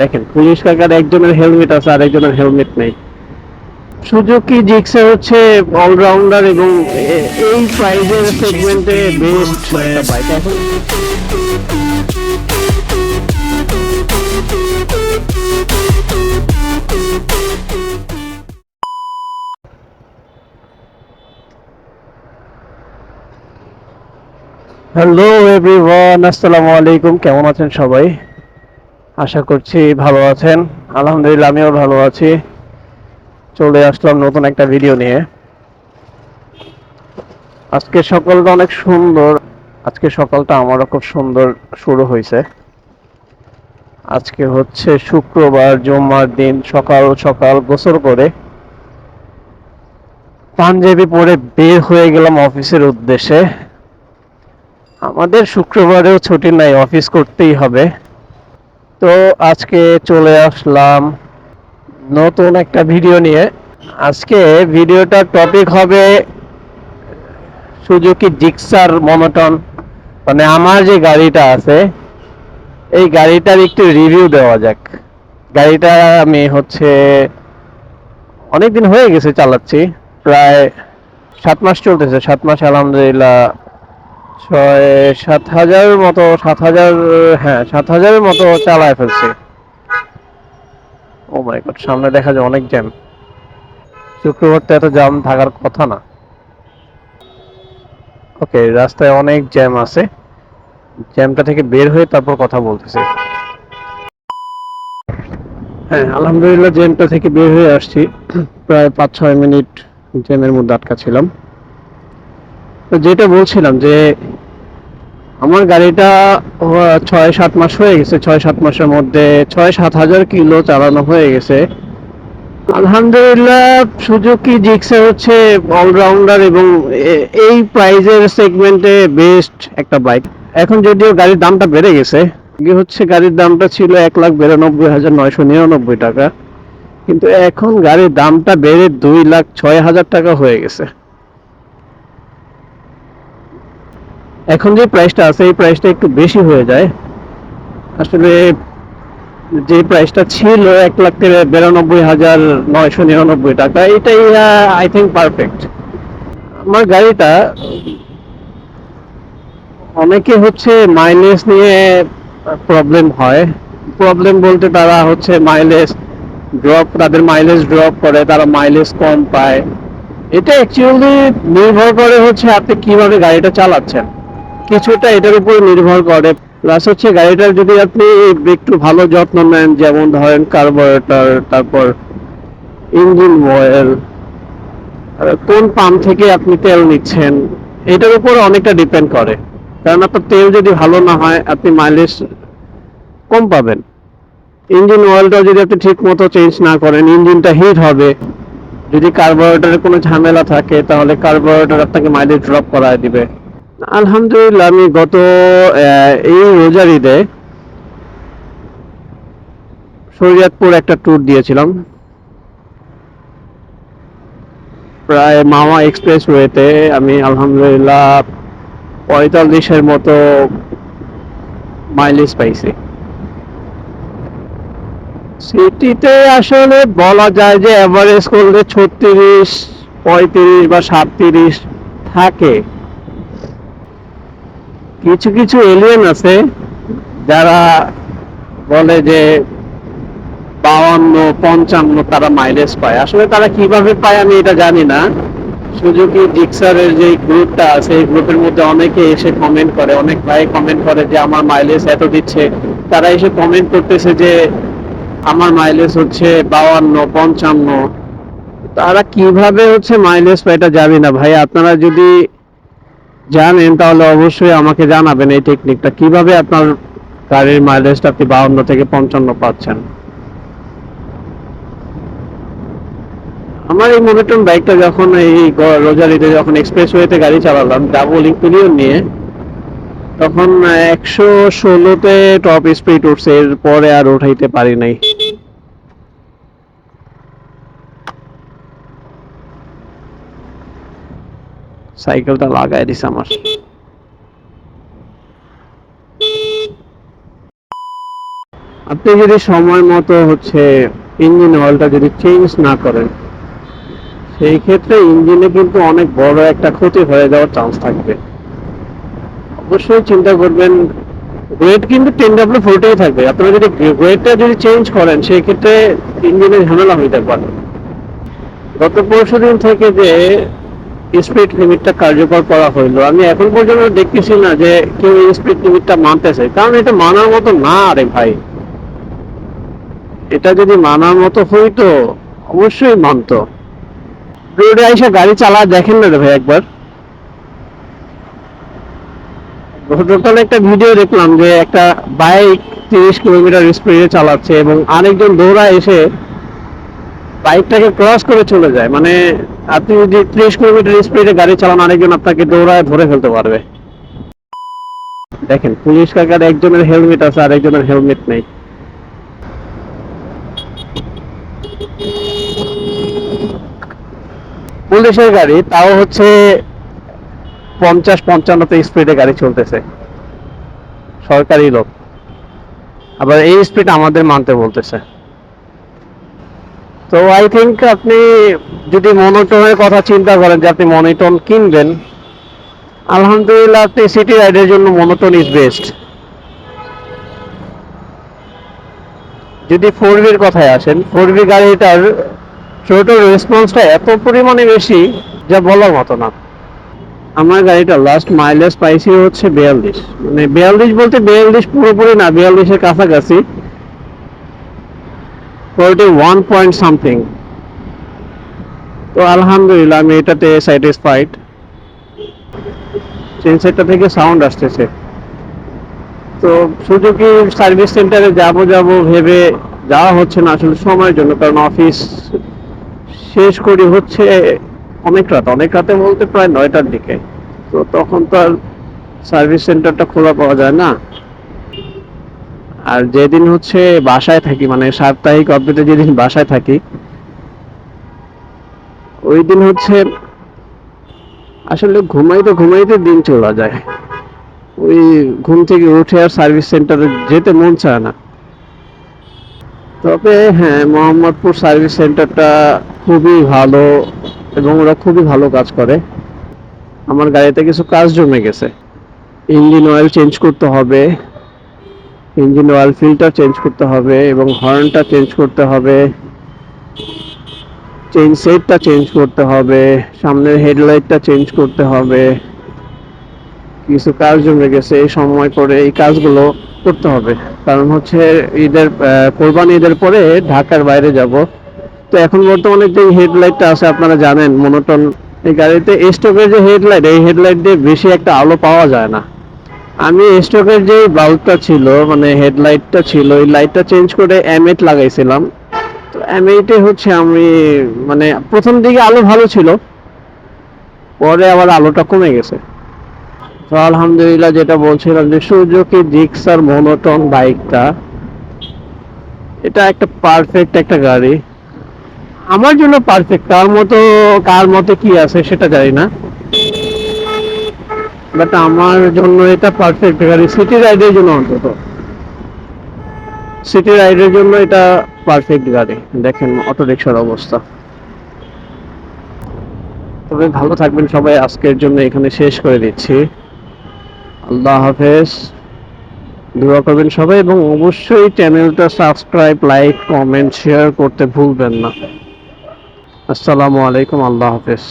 দেখেন পুলিশ কাকার একজনের হেলমেট আছে আর একজনের হেলমেট নেই সুজুকি জিক্সে হচ্ছে অলরাউন্ডার এবং এই প্রাইজের সেগমেন্টে বেস্ট একটা বাইক এখন হ্যালো এভরিওয়ান আসসালামু আলাইকুম কেমন আছেন সবাই? আশা করছি ভালো আছেন। আলহামদুলিল্লাহ, আমিও ভালো আছি। চলে আসলাম নতুন একটা ভিডিও নিয়ে। আজকে সকালটা অনেক সুন্দর। আজকে সকালটা আমারও খুব সুন্দর শুরু হয়েছে। আজকে হচ্ছে শুক্রবার, জুম্মার দিন, সকাল সকাল গোসল করে পাঞ্জাবি পরে বের হয়ে গেলাম অফিসের উদ্দেশ্যে। আমাদের শুক্রবারেও ছুটি নাই, অফিস করতেই হবে। তো আজকে চলে আসলাম নতুন একটা ভিডিও নিয়ে। আজকে ভিডিওটার টপিক হবে সুজুকি জিক্সার মনোটন মানে আমার যে গাড়িটা আছে, এই গাড়িটার একটু রিভিউ দেওয়া যাক। গাড়িটা আমি হচ্ছে অনেকদিন হয়ে গেছে চালাচ্ছি, প্রায় সাত মাস চলতেছে, সাত মাস আলহামদুলিল্লাহ ছয়, সাত হাজারের মতো, সাত হাজার হ্যাঁ সাত হাজারের মতো চালায় ফেলছি। ও মাই গড সামনে দেখা যায় অনেক জ্যাম এত জ্যাম থাকার কথা না। ওকে রাস্তায় অনেক জ্যাম আছে। জ্যামটা থেকে বের হয়ে তারপর কথা বলতেছি। হ্যাঁ আলহামদুলিল্লাহ জ্যামটা থেকে বের হয়ে আসছি। প্রায় পাঁচ, ছয় মিনিট জ্যামের মধ্যে আটকা ছিলাম। তো যেটা বলছিলাম যে আমার গাড়িটা ছয় সাত মাস হয়ে গেছে, ছয় সাত মাসের মধ্যে ছয় সাত হাজার কিলো চালানো হয়ে গেছে। আলহামদুলিল্লাহ, সুজুকি, জিক্সে হচ্ছে অলরাউন্ডার এবং এই প্রাইজের সেগমেন্টে বেস্ট একটা বাইক এখন যদিও গাড়ির দামটা বেড়ে গেছে, আগে হচ্ছে গাড়ির দামটা ছিল এক লাখ বিরানব্বই হাজার নয়শো নিরানব্বই টাকা, কিন্তু এখন গাড়ির দামটা বেড়ে দুই লাখ ছয় হাজার টাকা হয়ে গেছে। এখন যে প্রাইসটা আছে, এই প্রাইসটা একটু বেশি হয়ে যায়। আসলে যে প্রাইসটা ছিল এক লাখ বিরানব্বই হাজার নয়শো নিরানব্বই টাকা, এটাই আই থিঙ্ক পারফেক্ট আমার গাড়িটা অনেকে হচ্ছে মাইলেজ নিয়ে প্রবলেম হয়। প্রবলেম বলতে তারা হচ্ছে মাইলেজ ড্রপ তাদের মাইলেজ ড্রপ করে, তারা মাইলেজ কম পায়। এটা অ্যাকচুয়ালি নির্ভর করে হচ্ছে আপনি কীভাবে গাড়িটা চালাচ্ছেন। কিছুটা এটার উপর নির্ভর করে। প্লাস হচ্ছে গাড়িটার যদি আপনি একটু ভালো যত্ন নেন, যেমন ধরেন কার্বোরেটর তারপর ইঞ্জিন অয়েল কোন পাম্প থেকে আপনি তেল নিচ্ছেন, এটার উপর অনেকটা ডিপেন্ড করে। কারণ আপনার তেল যদি ভালো না হয়, আপনি মাইলেজ কম পাবেন। ইঞ্জিন অয়েলটা যদি আপনি ঠিক মতো চেঞ্জ না করেন ইঞ্জিনটা হিট হবে, যদি কার্বোরেটরে কোনো ঝামেলা থাকে, তাহলে কার্বোরেটর আপনাকে মাইলেজ ড্রপ করায় দিবে। আলহামদুলিল্লাহ, আমি গত এই রোজার ঈদে শরীয়তপুর একটা ট্যুর দিয়েছিলাম। প্রায় মামা এক্সপ্রেস ওয়েতে আমি আলহামদুলিল্লাহ পঁয়তাল্লিশের মতো মাইলেজ পাইছি। সিটিতে আসলে বলা যায় যে এভারেজ করলে ছত্রিশ, পঁয়ত্রিশ বা সাতত্রিশ থাকে। কিছু কিছু এলিয়েন আছে যারা বলে যে বাউান্ন, পঞ্চান্ন তারা মাইলেজ পায়। আসলে তারা কীভাবে পায় আমি এটা জানি না। সুজুকি জিক্সারের যে গ্রুপটা আছে, এই গ্রুপের মধ্যে অনেকে এসে কমেন্ট করে, অনেক ভাই কমেন্ট করে যে আমার মাইলেজ এত দিচ্ছে। তারা এসে কমেন্ট করতেছে যে আমার মাইলেজ হচ্ছে বাউান্ন, পঞ্চান্ন। তারা কীভাবে হচ্ছে মাইলেজ পায় এটা জানি না। ভাই, আপনারা যদি জানেন, তাহলে অবশ্যই আমাকে জানাবেন এই টেকনিকটা কীভাবে আপনার গাড়ির মাইলেজটা আপনি বাউন্ন থেকে পঞ্চান্ন পাচ্ছেন? আমার এই মনোটন বাইকটা যখন এই রোজার ঈদে যখন এক্সপ্রেসওয়েতে গাড়ি চালালাম ডাবল ইম্পিরিয়ন নিয়ে, তখন একশো ষোলোতে টপ স্পিড উঠছে, এরপরে আর উঠাইতে পারি নাই। সাইকেলটা লাগাই দিছে আমার। আপনি যদি সময় মতো হচ্ছে ইঞ্জিন অয়েলটা যদি চেঞ্জ না করেন, সেই ক্ষেত্রে ইঞ্জিনে কিন্তু অনেক বড় একটা ক্ষতি হয়ে যাওয়ার চান্স থাকবে। অবশ্যই চিন্তা করবেন ওয়েট কিন্তু টেন ডাব্লিউ ফোরটাই থাকবে। আপনারা যদি ওয়েটটা যদি চেঞ্জ করেন, সেই ক্ষেত্রে ইঞ্জিনে ঝামেলা হইতে পারে। গত পরশু দিন থেকে যে স্পিড লিমিটটা কার্যকর করা হইল। আমি এখন পর্যন্ত দেখতেছি না যে কেউ স্পিড লিমিটটা মানতেছে। কারণ এটা মানার মতো না আরে ভাই। এটা যদি মানার মতো হইতো, অবশ্যই মানতো। রোডে এসে গাড়ি চালা দেখেন না রে ভাই একবার। গতকাল একটা ভিডিও দেখলাম যে একটা বাইক তিরিশ কিলোমিটার স্পিডে চালাচ্ছে এবং আরেকজন দৌড়া এসে বাইকটাকে ক্রস করে চলে যায়। মানে আপনি যদি ত্রিশ কিলোমিটার স্পিডে গাড়ি চালান, আরেকজন আপনাকে দৌড়ায় ধরে ফেলতে পারবে। দেখেন, পুলিশ কাকার একজনের হেলমেট আছে আর একজনের হেলমেট নেই। পুলিশের গাড়ি, তাও হচ্ছে পঞ্চাশ পঞ্চান্নতে স্পিডে গাড়ি চলতেছে। সরকারি লোক। আবার এই স্পিড আমাদের মানতে বলতেছে। তো আই থিঙ্ক আপনি যদি মনোটনের কথা চিন্তা করেন যে আপনি মনোটন কিনবেন, আলহামদুলিল্লাহ আপনি সিটি রাইডের জন্য মনোটন ইজ বেস্ট যদি ফোর বির কথায় আসেন ফোর বি গাড়িটার ছোট রেসপন্সটা এত পরিমাণে বেশি যা বলার মতো না। আমার গাড়িটা লাস্ট মাইলেজ পাইছি হচ্ছে বিয়াল্লিশ। মানে বিয়াল্লিশ বলতে বিয়াল্লিশ পুরোপুরি না, বিয়াল্লিশের কাছাকাছি। ফোরটি ওয়ান পয়েন্ট সামথিং তো আলহামদুলিল্লাহ, আমি এটাতে স্যাটিসফাইড চেন সেটটা থেকে সাউন্ড আসতেছে। তো সুজুকি সার্ভিস সেন্টারে যাব যাব ভেবে যাওয়া হচ্ছে না, আসলে সময়ের জন্য, কারণ অফিস শেষ করি হচ্ছে অনেক রাত, অনেক রাতে বলতে প্রায় নয়টার দিকে। তো তখন তো আর সার্ভিস সেন্টারটা খোলা পাওয়া যায় না। আর যেদিন হচ্ছে বাসায় থাকি মানে সাপ্তাহিক অবধিতে যেদিন বাসায় থাকি ওই দিন হচ্ছে আসলে ঘুমাইতে ঘুমাইতে দিন চলে যায়। ওই ঘুম থেকে উঠে আর সার্ভিস সেন্টারে যেতে মন চায় না। তবে হ্যাঁ মোহাম্মদপুর সার্ভিস সেন্টারটা খুবই ভালো এবং ওরা খুবই ভালো কাজ করে। আমার গাড়িতে কিছু কাজ জমে গেছে। ইঞ্জিন অয়েল চেঞ্জ করতে হবে। ইঞ্জিন অয়েল ফিল্টার চেঞ্জ করতে হবে এবং হর্নটা চেঞ্জ করতে হবে। চেঞ্জ সেটটা চেঞ্জ করতে হবে। সামনের হেডলাইটটা চেঞ্জ করতে হবে। কিছু কাজ জমে গেছে এই সময় করে এই কাজগুলো করতে হবে। কারণ হচ্ছে ঈদের কোরবানি ঈদের পরে ঢাকার বাইরে যাব। তো এখন বর্তমানে যে হেডলাইটটা আছে আপনারা জানেন মনোটন এই গাড়িতে স্টকের যে হেডলাইট এই হেডলাইট দিয়ে বেশি একটা আলো পাওয়া যায় না। আমি স্টকের যে বাল্বটা ছিল মানে হেডলাইটটা ছিল এই লাইটটা চেঞ্জ করে এম এইট লাগাইছিলাম। তো এইটে হচ্ছে আমি মানে প্রথম দিকে আলো ভালো ছিল, পরে আবার আলোটা কমে গেছে। তো আলহামদুলিল্লাহ যেটা বলছিলাম যে সুজুকি জিক্সার মনোটন বাইকটা এটা একটা পারফেক্ট একটা গাড়ি। আমার জন্য পারফেক্ট কার মতো, কার মতে কি আছে সেটা জানি না। বাট আমার জন্য এটা পারফেক্ট গাড়ি সিটি রাইডের জন্য অন্তত। সিটি রাইডের জন্য এটা পারফেক্ট গাড়ি। দেখেন অটো রিক্সার অবস্থা। তবে ভালো থাকবেন সবাই, আজকের জন্য এখানে শেষ করে দিচ্ছি। আল্লাহ হাফেজ। দোয়া করবেন সবাই, এবং অবশ্যই চ্যানেলটা সাবস্ক্রাইব লাইক কমেন্ট শেয়ার করতে ভুলবেন না। আসসালামু আলাইকুম, আল্লাহ হাফেজ।